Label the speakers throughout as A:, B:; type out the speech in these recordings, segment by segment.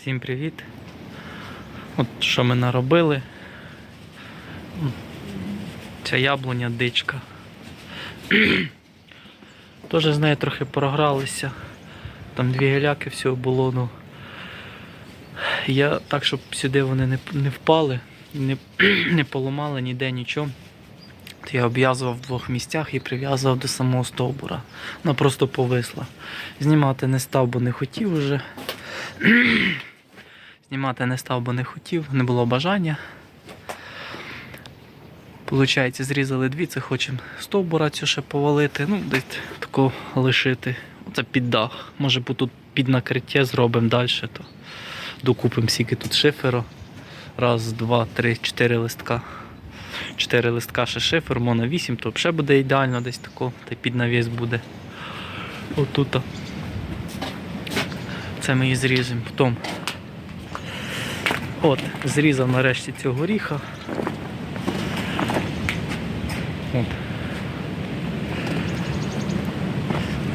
A: Всім привіт. От що ми наробили. Ця яблуня дичка. Теж з нею трохи програлися. Там дві геляки всього було, ну. Я так, щоб сюди вони не, не впали, не, не поламали ніде нічого. То я обв'язував в двох місцях і прив'язував до самого стовбура. Вона просто повисла. Знімати не став, бо не хотів уже. Знімати не став, бо не хотів, не було бажання. Получається, зрізали дві, це хочемо стовбура цю ще повалити, ну, десь тако лишити. Оце під дах. Може бо тут під накриття зробимо далі, то докупимо скільки тут шиферу. Раз, два, три, чотири листка. Чотири листка ще шифер, моно 8, то ще буде ідеально десь тако, та під навіс буде. Отут. Це ми і зріжемо. Потім От, зрізав нарешті цього горіха. От.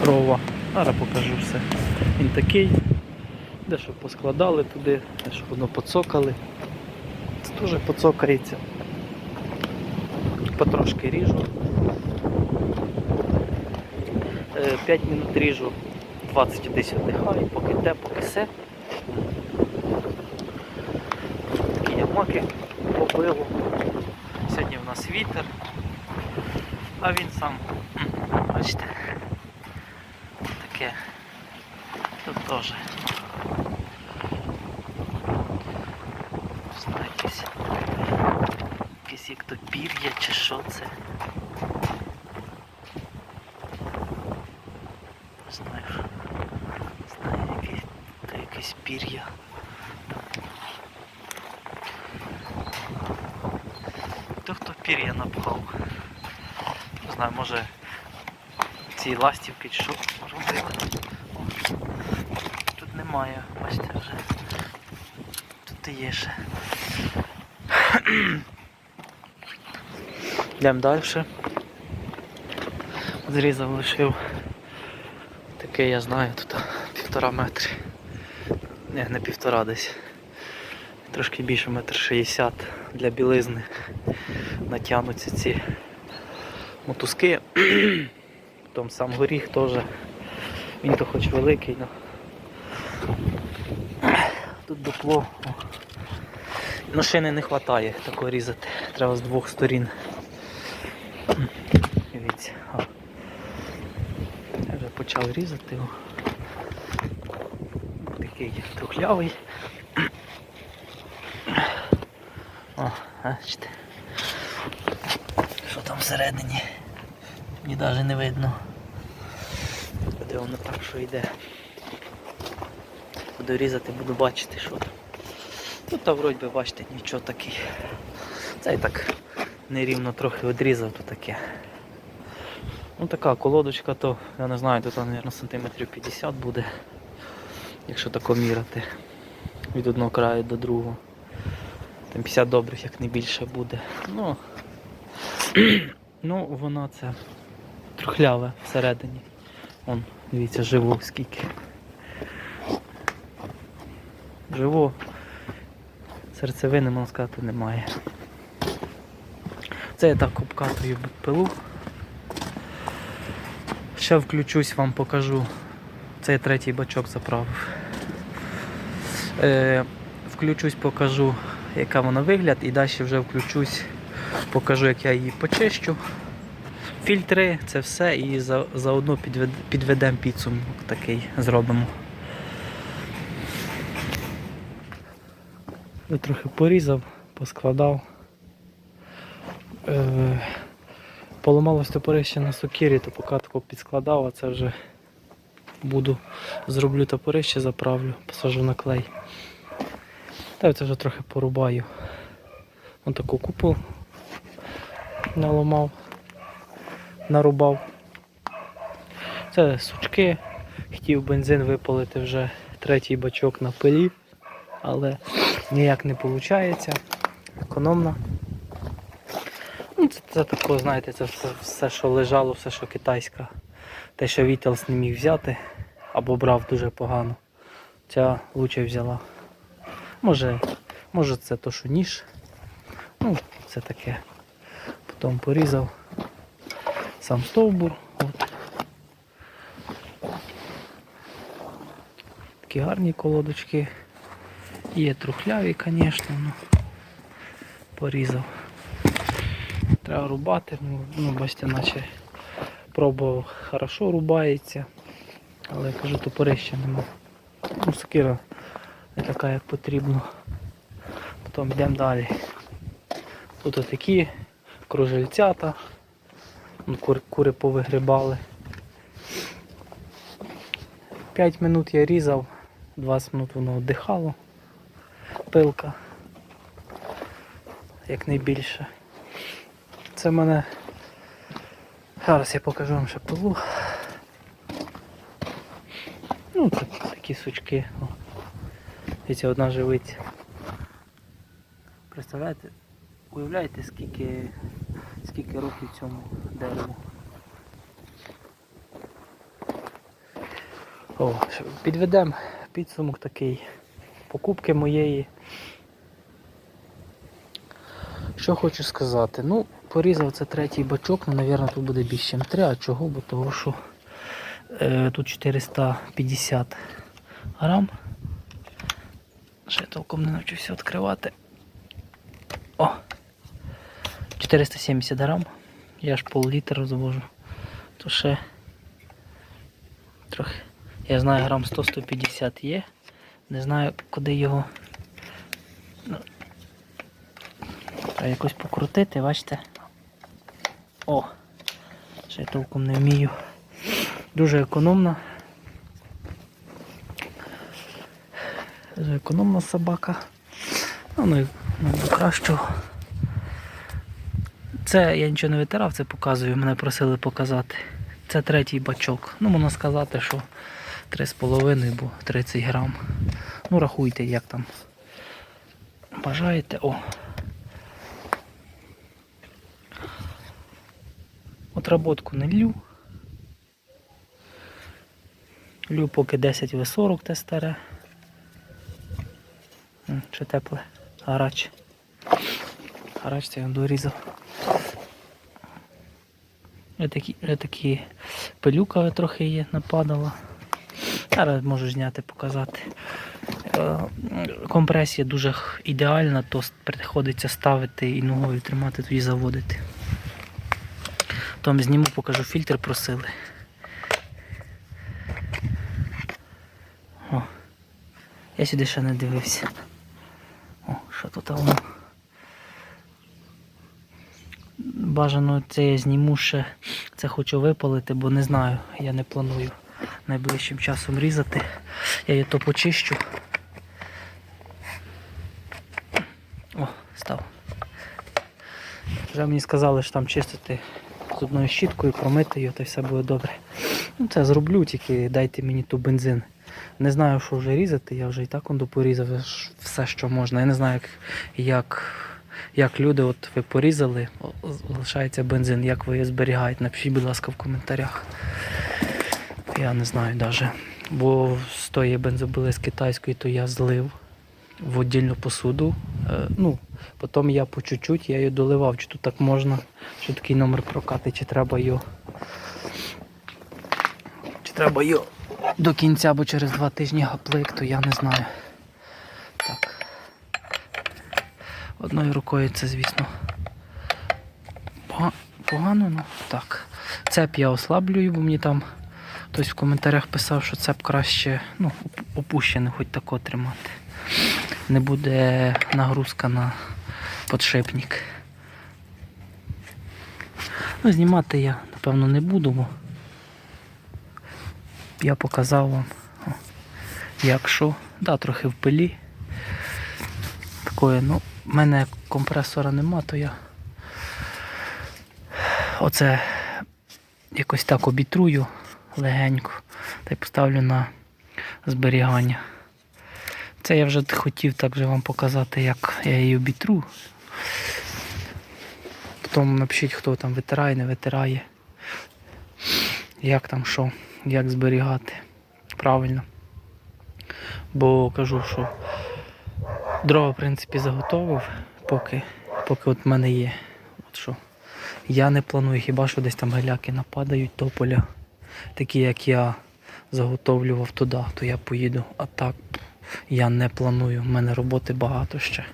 A: Рова. Зараз покажу все. Він такий. Де що поскладали туди, де що воно поцокали. Це теж поцокається. Потрошки ріжу. 5 минут ріжу, 20 десь віддихаю, поки те, поки все. Такі ямаки побило. Сьогодні в нас вітер, а він сам, бачите, таке. Тут теж. Знаю, якесь, якесь як то пір'я чи що це. Не знаю. Не знаю, якесь, то якесь пір'я. Хто хто пір'я напхав. Не знаю, може ці ластівки чи що робили. Тут немає, бачите вже. Тут і є ще. Йдемо далі. Зрізав лишив. Таке я знаю, тут півтора метри. Не, не півтора десь. Трошки більше метр шістдесят для білизни натягнуться ці мотузки. Потім сам горіх теж. Він то хоч великий, але тут дупло. О. Ну шини не вистачає такого різати. Треба з двох сторін. Дивіться. Я вже почав різати його. Такий трухлявий. О, бачите. Що там всередині? Мені навіть не видно. Буде воно так, що йде. Буду різати, буду бачити, що там. Тут та вроді би бачите, нічого такий. Це і так нерівно трохи відрізав, то таке. Ну така колодочка, то я не знаю, тут, мабуть, сантиметрів 50 буде, якщо тако міряти. Від одного краю до другого. Там 50 добрих, як не більше буде. Ну, ну вона це трухляве всередині. Вон, дивіться, живо скільки. Живо. Серцевини, можна сказати, немає. Це я так обкатую пилу. Ще включусь, вам покажу. Це я третій бачок заправив. Е, включусь, покажу, яка вона вигляд, і далі вже включусь, покажу, як я її почищу. Фільтри, це все, і за, заодно підвед, підведемо підсумок такий зробимо. Я трохи порізав, поскладав. Е, поламалось топорище на сокирі, то поки тако підскладав, а це вже буду зроблю топорище, заправлю, посажу на клей. Та це вже трохи порубаю. Ось таку купу наламав, нарубав. Це сучки. Хотів бензин випалити вже третій бачок на пилі, але ніяк не виходить. Економно. Ну, це, це тако, знаєте, це все, все, що лежало, все, що китайська. Те, що Вітелс не міг взяти, або брав дуже погано. Ця лучше взяла. Може, може це то, що ніж. Ну, це таке. Потім порізав сам стовбур. От. Такі гарні колодочки. Є трухляві, звісно, ну, порізав. Треба рубати, ну, ну бачите, наче пробував, хорошо рубається, але я кажу, топорища нема. Ну, сокира не така, як потрібно. Потім йдемо далі. Тут отакі кружельцята, ну, кури, кури повигрібали. 5 минут я різав, 20 минут воно віддихало. Пилка. Як найбільше. Це в мене. Зараз я покажу вам ще пилу. Ну, це такі сучки. Дивіться, одна живиться. Представляєте? Уявляєте, скільки, скільки років цьому дереву? О, підведемо підсумок такий. Покупки моєї. Що хочу сказати? Ну, порізав це третій бачок, ну, мабуть, тут буде більше, ніж три. А чого? Бо того, що тут 450 грам. Ще толком не навчився відкривати. О! 470 грам. Я ж пол-літра розвожу. То ще трохи. Я знаю, грам 100-150 є. Не знаю, куди його. Треба якось покрутити, бачите? О! Ще толком не вмію. Дуже економна. Дуже економна собака. Ну, ну, ну, до кращого. Це я нічого не витирав, це показую, мене просили показати. Це третій бачок. Ну, можна сказати, що 3,5, бо 30 грам. Ну, рахуйте, як там. Бажаєте. О. Отработку не лью. Лю поки 10 В40 те старе. Ще тепле. Гарач. Гарач це я дорізав. Вже такі, такі пилюка трохи є, нападала. Зараз можу зняти, показати. Е, Компресія дуже ідеальна, то приходиться ставити і ногою тримати, тоді заводити. Там зніму, покажу, фільтр просили. Я сюди ще не дивився. О, що тут воно? Бажано це я зніму ще. Це хочу випалити, бо не знаю, я не планую найближчим часом різати. Я її то почищу. О, став. Вже мені сказали, що там чистити зубною щіткою, промити її, то все буде добре. Ну, це зроблю, тільки дайте мені ту бензин. Не знаю, що вже різати, я вже і так он порізав все, що можна. Я не знаю, як, як, як люди, от ви порізали, залишається бензин, як ви його зберігаєте. Напишіть, будь ласка, в коментарях. Я не знаю навіть. Бо з тої бензобили з китайської, то я злив в віддільну посуду. Е, ну, потім я по чуть-чуть я її доливав, чи тут так можна, що такий номер прокати, чи треба його. Чи треба його до кінця, або через два тижні гаплик, то я не знаю. Так. Одною рукою це, звісно. Погано, ну так. Цеп я ослаблюю, бо мені там хтось в коментарях писав, що цеп краще ну, опущений, хоч тако тримати. Не буде нагрузка на подшипник. Ну, знімати я, напевно, не буду, бо я показав вам, як що. Да, трохи в пилі. Такої, ну, в мене компресора нема, то я оце якось так обітрую легенько та й поставлю на зберігання. Це я вже хотів так же вам показати, як я її обітру. Потім напишіть, хто там витирає, не витирає. Як там що, як зберігати правильно. Бо кажу, що Дрова, в принципі, заготовив, поки, поки от в мене є. От що. Я не планую, хіба що десь там геляки нападають тополя, такі як я заготовлював туди, то я поїду. А так я не планую. У мене роботи багато ще.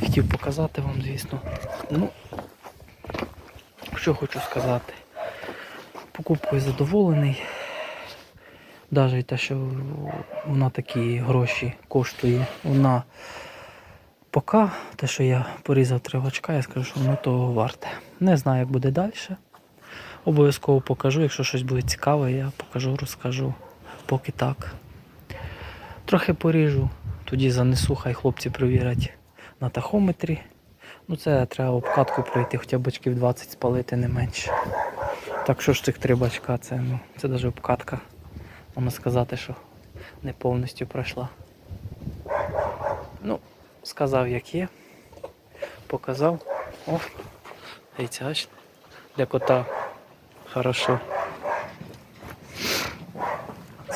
A: Хотів показати вам, звісно. Ну, що хочу сказати. Покупкою задоволений. Навіть те, що вона такі гроші коштує, вона поки те, що я порізав три очка, я скажу, що воно того варте. Не знаю, як буде далі. Обов'язково покажу, якщо щось буде цікаве, я покажу, розкажу. Поки так. Трохи поріжу, тоді занесу, хай хлопці перевірять на тахометрі. Ну це треба обкатку пройти, хоча бачків 20 спалити не менше. Так що ж цих три бачка, це, ну, це навіть обкатка. Можна сказати, що не повністю пройшла. Ну, сказав як є. Показав. О, дивіться. Для кота хорошо.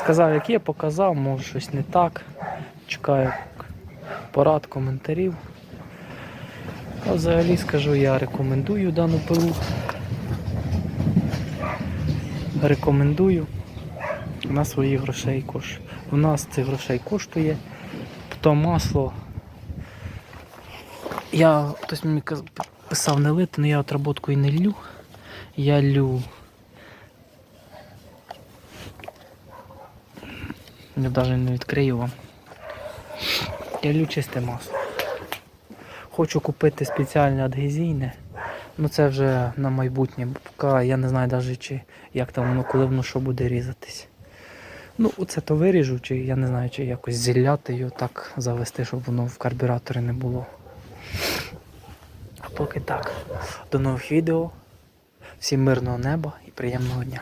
A: Сказав, як є, показав, може щось не так. Чекаю порад, коментарів. А взагалі скажу, я рекомендую дану пилу. Рекомендую на свої грошей кош. У нас цих грошей коштує. То масло. Я хтось мені писав не лити, але я отработку і не лю. Я лю. Я навіть не відкрию вам. Я чисте масло. Хочу купити спеціальне адгезійне. Ну це вже на майбутнє, поки я не знаю навіть чи як там воно, коли воно що буде різатись. Ну, оце то виріжу, чи я не знаю, чи якось зілляти його так завести, щоб воно в карбюраторі не було. А поки так. До нових відео. Всім мирного неба і приємного дня.